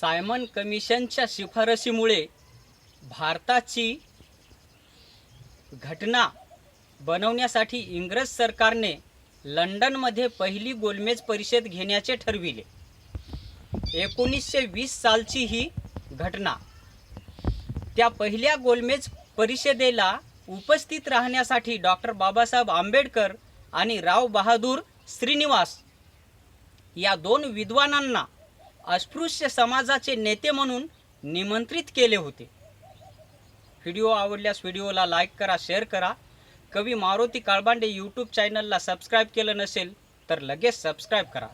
Simon कमिशनच्या शिफारशीमुळे भारताची घटना बनवण्यासाठी इंग्रज सरकारने लंडनमध्ये पहिली गोलमेज परिषद घेण्याचे ठरविले. एकोणीसशे वीस सालची ही घटना. त्या पहिल्या गोलमेज परिषदेला उपस्थित राहण्यासाठी डॉक्टर बाबासाहेब आंबेडकर आणि राव बहादूर श्रीनिवास या दोन विद्वानांना अस्पृश्य समाजाचे नेते म्हणून निमंत्रित केले होते. व्हिडिओ आवडल्यास व्हिडिओला लाईक करा शेअर करा. कवी मारुती काळबांडे यूट्यूब चॅनलला सबस्क्राईब केलं नसेल तर लगेच सबस्क्राईब करा.